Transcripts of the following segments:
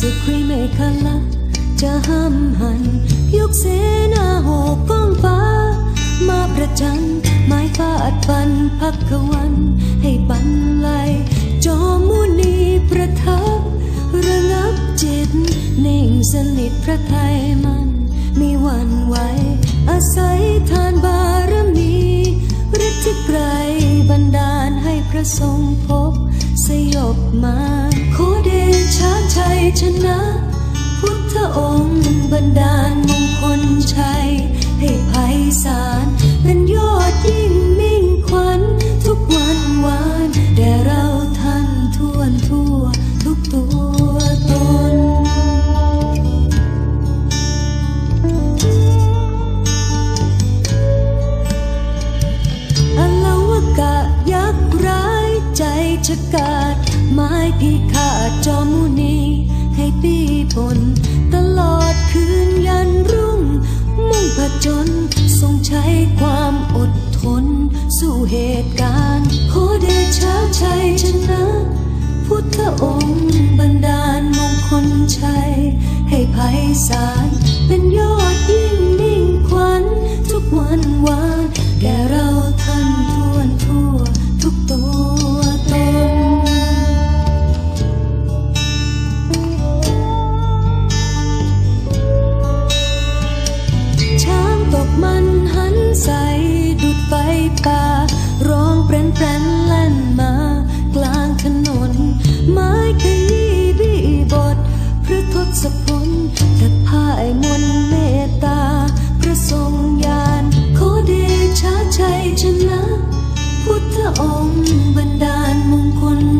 สึกคุยไม่คันละจะห้ามหัน ยกเสนาโหกก้องฟ้า มาประจันไม้ฟาดฟันพักขวัน ให้บันไลจอมุนีประทับ ระงับจิตเน่งสนิทพระไทยมัน มีวันไหวอาศัยทานบารมี ที่ไกลบันดาลให้พระทรงพบสยบมา ขอเดชะชัยชนะ พุทธองค์บันดาลมงคลชัยให้ไพศาล ปีพลตลอดคืนยันรุ่ง มุ่งผจญทรงใช้ความอดทน สู้เหตุการณ์ขอเดชะชัยชนะ พุทธองค์บันดาลมงคลชัย ให้ไพศาลเป็นยอดยิ่งมิ่งขวัญทุกวันวานแก่เรา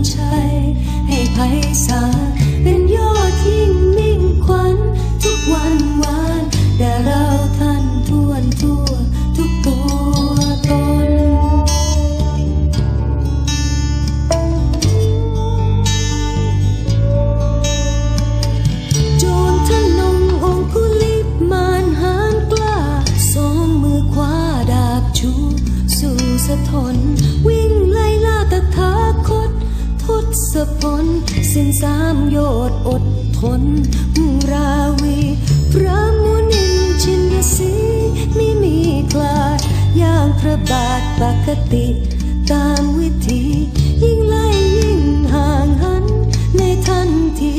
คลชัยใน์อดทนมุ่งราวีพระมุนินชินสีไม่มีคลาดอย่างพระบาทปกติ ตามวิธียิ่งไล่ยิ่งห่างหัน ในทันที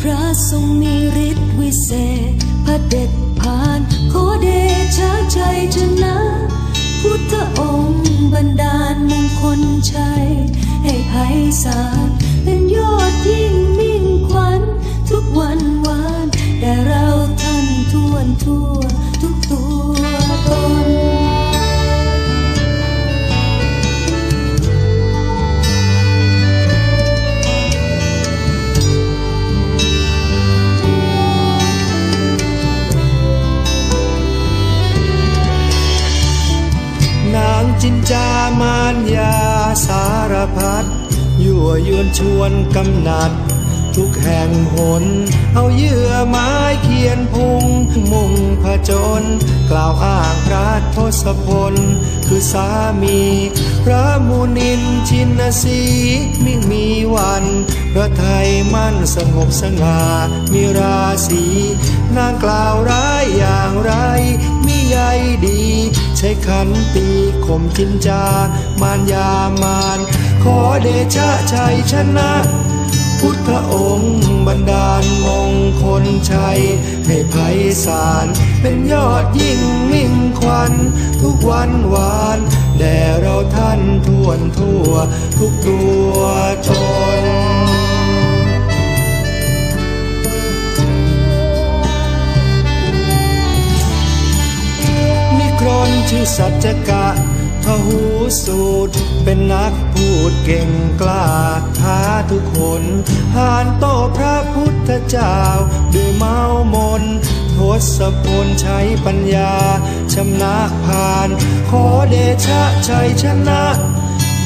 พระทรงมีฤทธิ์วิเศษพระเด็จผ่านขอเดชะชัยชนะ พุทธองค์บันดาลมงคลชัยให้ไพศาลเป็นยอดยิ่ง สารพัดยั่วยวนชวนกำนัด ทุกแห่งหน เอาเยื่อไม้เขียนพุง มุ่งผจญกล่าวอ้างพระทศพล คือสามี พระมุนินชินสีมิ่งมีวันพระไทยมั่นสงบสง่ามีราศีนางกล่าวร้ายอย่างไรมิใยดี ใช้ขันตีข่มจินจามารยามาน ขอเดชะชัยชนะ พุทธองค์บันดาลมงคลชัย ให้ไพศาลเป็นยอดยิ่งมิ่งขวัญทุกวันวานแด่เราท่านทั่วทั่ว ทุกตัวตน ชื่อสัจกะพหูสูตร เป็นนักพูดเก่งกล้าท้าทุกคนหานโตพระพุทธเจ้าด้วยเมามนทศพลใช้ปัญญา ชำนะผ่าน ขอเดชะชัยชนะ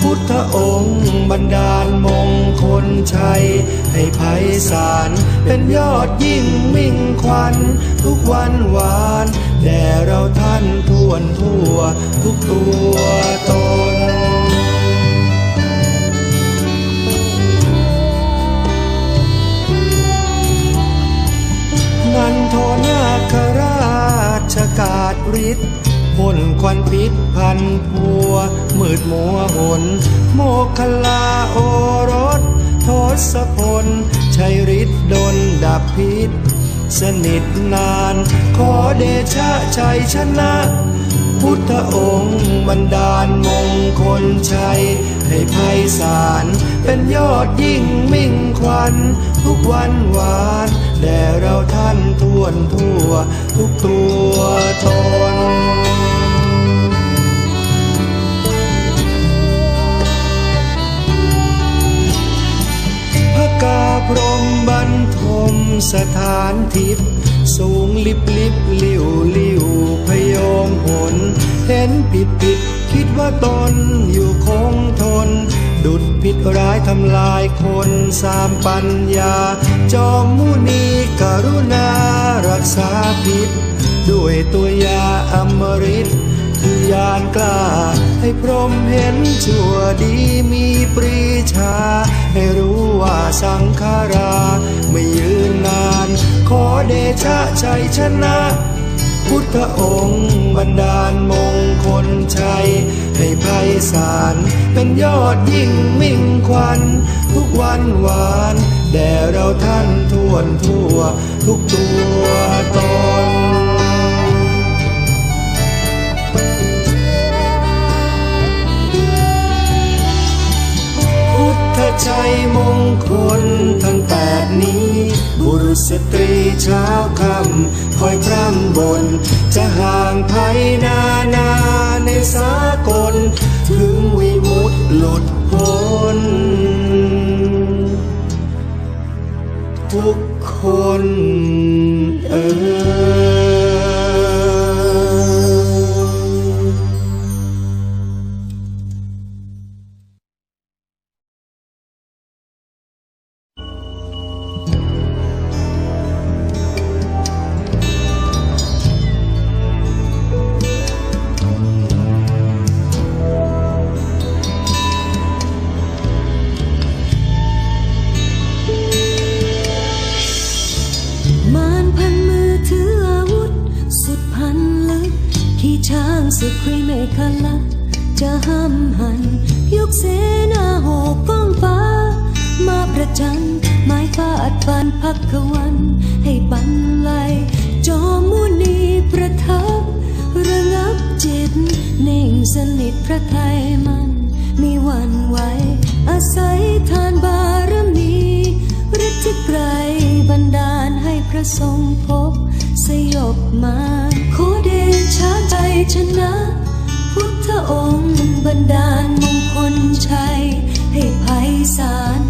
พุทธองค์บันดาลม คนชัย ให้ไพศาลเป็นยอดยิ่งมิ่งควัน ทุกวันหวานแด่เราท่านทวนทั่ว ทุกตัวตนนันโทนาคราชกาศฤทธิ์ พ่นควันพิษพันพัว มืดมัวหน โมคลาโอรสทศพลชัยฤทธิ์ดนดับพิษ สนิทนาน ขอเดชะชัยชนะ พุทธองค์บันดาลมงคลชัย ให้ไพศาลเป็นยอดยิ่งมิ่งควัน ทุกวันหวานแด่เราท่านทวนทั่ว ทุกตัวตนพระกาพรมบรรทมสถานทิพย์สูงลิบลิบลิวลิวพยมผลเห็นผิดผิด คิดว่าตนอยู่คงทน ดุดผิดร้ายทำลายคนสามปัญญา จอมมุนีกรุณารักษาผิดด้วยตัวยาอมฤตคือยานกล้า ให้พรหมเห็นชั่วดีมีปรีชา ให้รู้ว่าสังขารา ไม่ยืนนาน ขอเดชะชัยชนะ พุทธองค์บันดาลมงคลชัย ให้ไพศาลเป็นยอดยิ่งมิ่งควัน ทุกวันหวาน แด่เราท่านทวนทั่ว ทุกตัวตน ชัยมงคลทั้งแปดนี้ บุรุษสตรีเช้าคำคอยพร่ำบน จะห่างไทยนานาในสากล ถึงวิมุตหลุดพ้น ทุกคนเออ กขี่ช้างสุดครีเมฆลักษ์จะห้ามหันยกเสนาโหกก้องฟ้า มาประจันไม้ฟาดฟันพักขวัน ให้บันไลจอมมุนีประทับ ระงับจิตนิ่งสนิทพระไทยมันมีวันไหวอาศัยทานบารมีฤทธิ์ไกลบันดาลให้พระทรงพบ สยบมาขอเดชะใจชนะ พุทธองค์บันดาลมงคลชัยให้ภัยสาร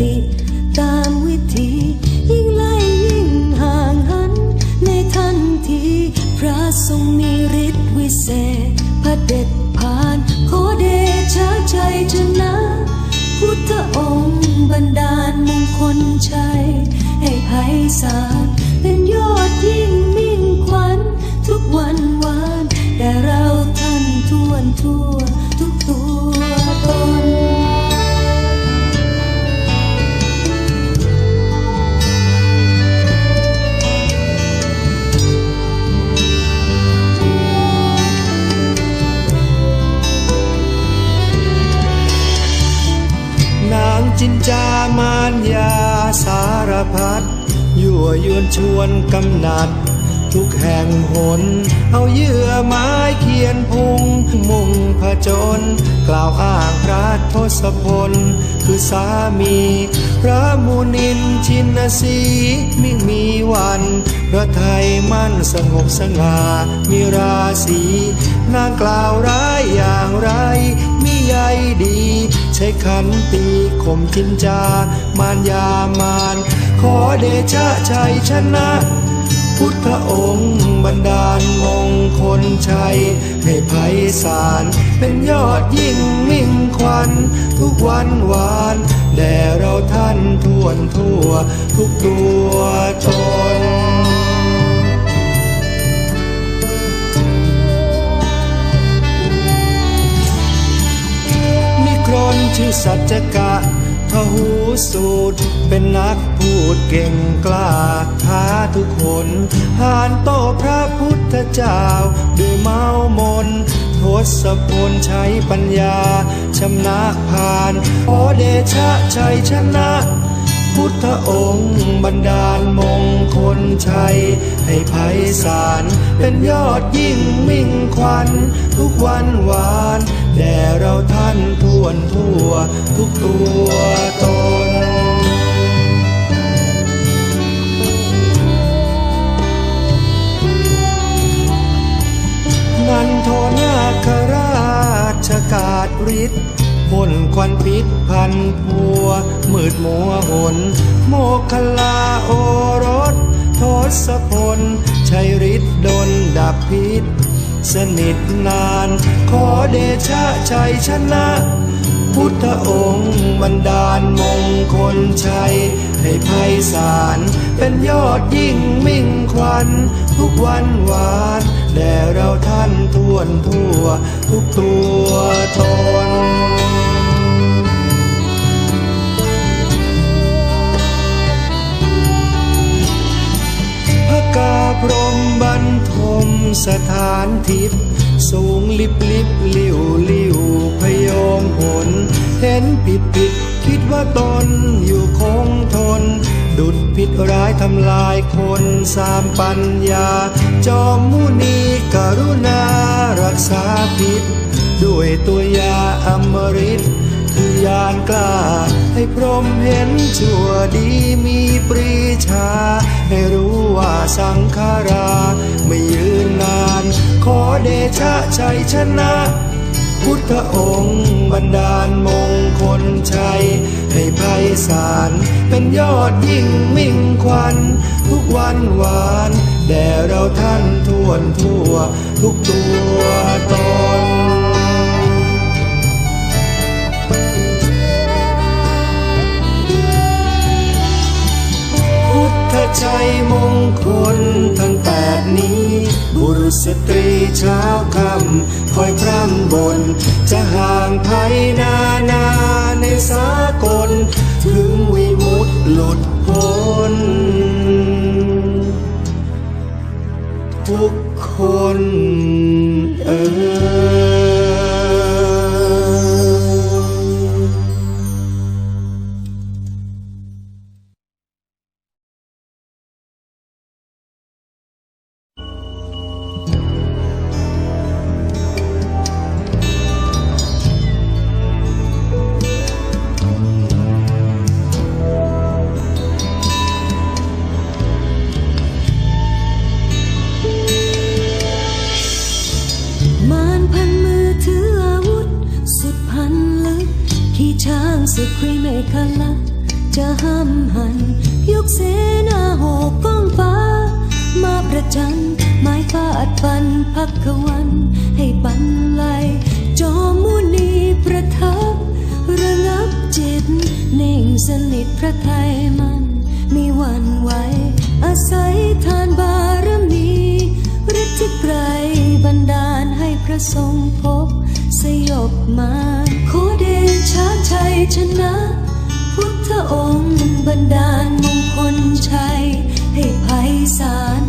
ติ ตามวิธี ยิ่งไล่ยิ่งห่างหัน ในทันที พระทรงมีฤทธิ์วิเศษ พระเด็จผ่าน ขอเดชะใจชนะ พุทธองค์บันดาลมงคลชัย ให้ไพศาลเป็นยอดยิ่งมิ่งขวัญ ทุกวันวานแต่เราท่านทวนทั่วทว จามานยาสารพัดยั่วยวนชวนกำหนัด ทุกแห่งหน เอาเยื่อไม้เขียนพุง มุ่งผจญกล่าวอ้างพระทศพล คือสามี พระมุนินชินสีมิมีวันพระไทยมั่นสงบสง่ามีราศีนางกล่าวร้ายอย่างไรมิใยดี ใช้ขันตีข่มจินจามารยามานขอเดชะชัยชนะ พุทธองค์บันดาลมงคลชัย ให้ไพศาลเป็นยอดยิ่งมิ่งขวัญทุกวันวาน แด่เราท่านทั่วทั่ว ทุกตัวตนมีครนชื่อสัจกะพหูสูตร เป็นนักพูดเก่งกล้าท้าทุกคนหานโตพระพุทธเจ้าด้วยเมามน ทศพลใช้ปัญญาชำนะผ่านขอเดชะชัยชนะ พุทธองค์บันดาลมงคลชัย ให้ไพศาลเป็นยอดยิ่งมิ่งขวัญทุกวันหวาน แด่เราท่านทวนทั่วทุกตัว ขอเดชะชัยชนะ พุทธองค์บันดาลมงคลชัย ให้ไพศาลเป็นยอดยิ่งมิ่งขวัญทุกวันวานแด่เราท่านทวนทั่ว ทุกตัวตนพระกาพรหมบรรทมสถานทิพย์ สูงลิบลิบลิวลิวพยมผลเห็นผิดผิดคิดว่าตนอยู่คงทน ดุดผิดร้ายทำลายคนสามปัญญา จอมมุนีกรุณารักษาผิด ด้วยตัวยาอมฤตคือยานกล้า ให้พรมเห็นชั่วดีมีปรีชา ให้รู้ว่าสังขารา ไม่ยืนนาน ขอเดชะชัยชนะ พุทธองค์บันดาลมงคลชัย ให้ไพศาลเป็นยอดยิ่งมิ่งควัน ทุกวันหวาน แด่เราท่านทวนทั่ว ทุกตัวตน พุทธชัยมงคลทั้งแปดนี้ บุรุษสตรีเช้าคำคอยพร่ำบน จะห่างภัยนานาในสากล ถึงวิมุตติหลุดพ้น ทุกคนเออ ระจันไม้ฟาดฟันพักขวัน ให้บันไลจอมุนีประทับ ระงับจิตนิ่งสนิทพระไทยมันมีวันไหวอาศัยทานบารมีฤทธิไกรบันดาลให้พระทรงพบ สยบมาขอเดชะชัยชนะ พุทธองค์บันดาลมงคลชัยให้ไพศาล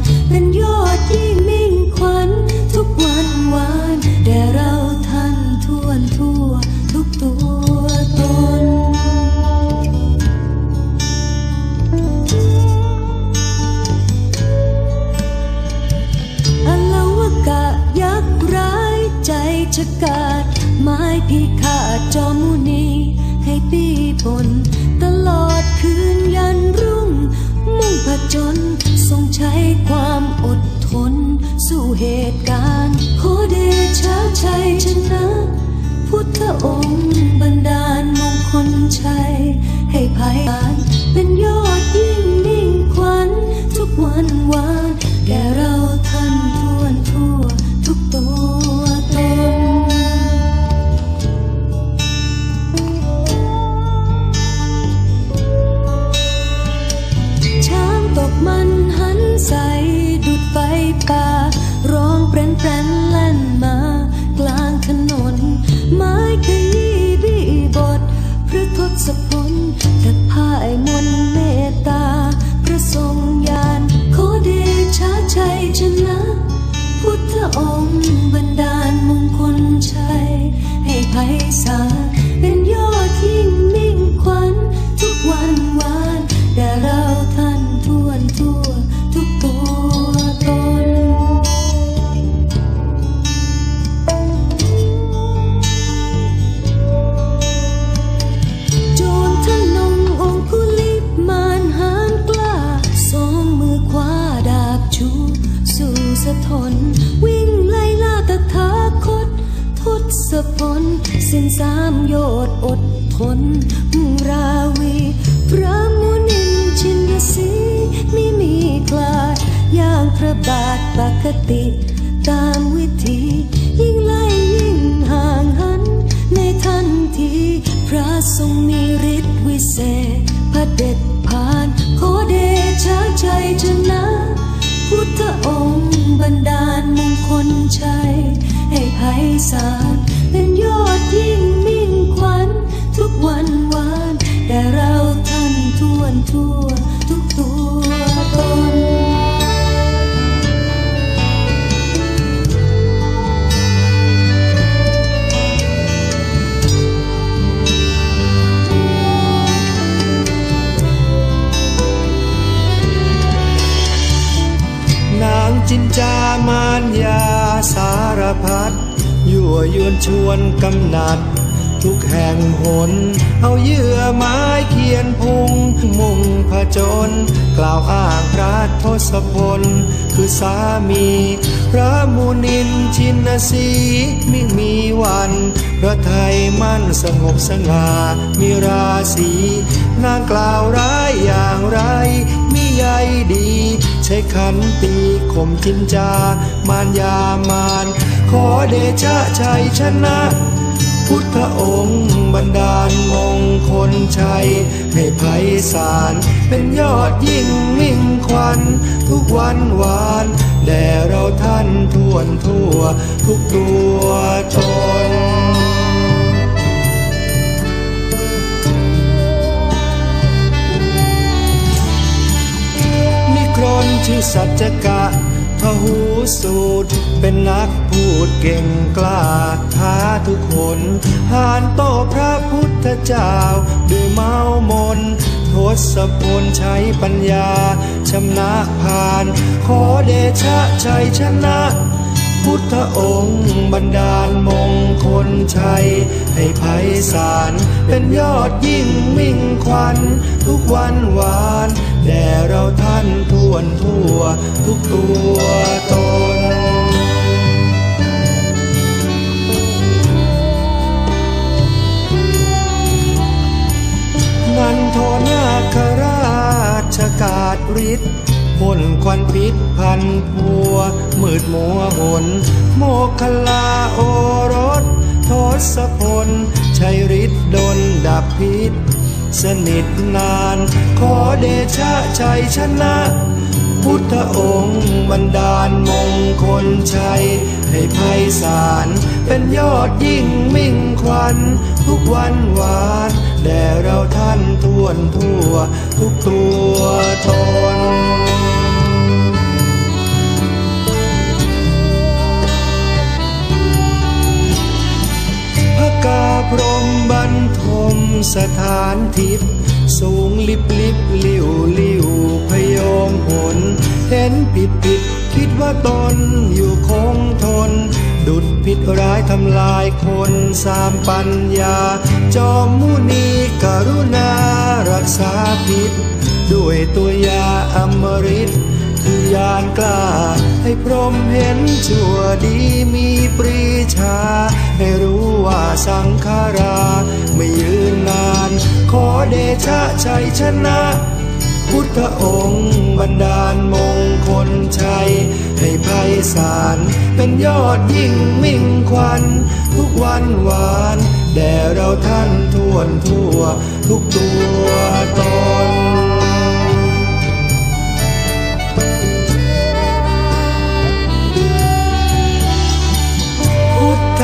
วันวานแด่เราท่านทั่วทั่วทุกตัวตน อลาวกะยักษ์ร้ายใจชะกาดไม้พิฆาตจอมุนีให้ปีปนตลอดคืนยันรุ่ง มุ่งผจญทรงใช้ความอดทน สู้เหตุการณ์ เดชะชัยชนะ พุทธองค์บันดาลมงคลชัย ให้ภายานเป็นยอดยิ่งนิ่งขวัญทุกวันวานแก่เราท่าน สะทน วิ่งไล่ล่าตถาคต ทศพลสิ้นสามโยชน์อดทนมุ่งราวี พระมุนินชินสีไม่มีคลาดอย่างพระบาทปกติ ตามวิธี ยิ่งไล่ยิ่งห่างหัน ในทันที พระทรงมีฤทธิ์วิเศษพระเด็จผ่าน ขอเดชะชัยชนะ พุทธองค์บันดาลมงคลชัย ให้ไพศาลเป็นยอดยิ่งมิ่งขวัญทุกวัน จามานยาสารพัดยั่วยวนชวนกำหนัด ทุกแห่งหน เอาเยื่อไม้เขียนพุง มุ่งผจญกล่าวอ้างพระทศพล คือสามี พระมุนินชินสีมิมีวัน พระไทยมั่นสงบสง่ามีราศีนางกล่าวร้ายอย่างไรมิใยดี ช้ขันตีข่มจินจามารยามานขอเดชะชัยชนะ พุทธองค์บันดาลมงคลชัย ให้ไพศาลเป็นยอดยิ่งมิ่งขวัญทุกวันวานแด่เราท่านทั่วทั่ว ทุกตัวตน ชื่อสัจกะพหูสูตร เป็นนักพูดเก่งกล้าท้าทุกคนหานโตพระพุทธเจ้าด้วยเมามนทศพลใช้ปัญญา ชำนะผ่าน ขอเดชะชัยชนะ พุทธองค์บันดาลมงคลชัย ให้ไพศาลเป็นยอดยิ่งมิ่งขวัญทุกวันหวาน แด่เราท่านทวนทั่วทุกตัวตนนันทนาคราชกาดฤทธิ์พ่นควันพิษพันพัว มืดมัวหน โมคลาโอรสทศพลชัยฤทธิ์ดลดับพิษ สนิทนาน ขอเดชะชัยชนะ พุทธองค์บันดาลมงคลชัย ให้ไพศาลเป็นยอดยิ่งมิ่งขวัญทุกวันวานแด่เราท่านทวนทั่ว ทุกตัวตนพระกาพรมบรรทม สถานทิพย์สูงลิบลิบลิวลิวพยมผล เห็นผิดผิดคิดว่าตนอยู่คงทน ดุดผิดร้ายทำลายคนสามปัญญา จอมมุนีกรุณารักษาผิด ด้วยตัวยาอมฤต คือยานกล้า ให้พรมเห็นชั่วดีมีปรีชา ให้รู้ว่าสังขารา ไม่ยืนนาน ขอเดชะชัยชนะ พุทธองค์บันดาลมงคลชัย ให้ไพศาลเป็นยอดยิ่งมิ่งขวัญทุกวันหวานแด่เราท่านทวนทั่ว ทุกตัวตน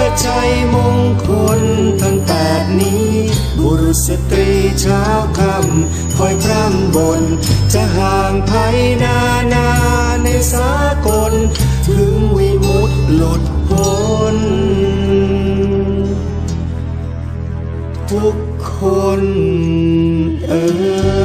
พุทธชัยมงคลทั้งแปดนี้ บุรุษสตรีเช้าคำคอยพร่ำบน จะห่างไพนานาในสากล ถึงวิมุตหลุดพ้น ทุกคนเออ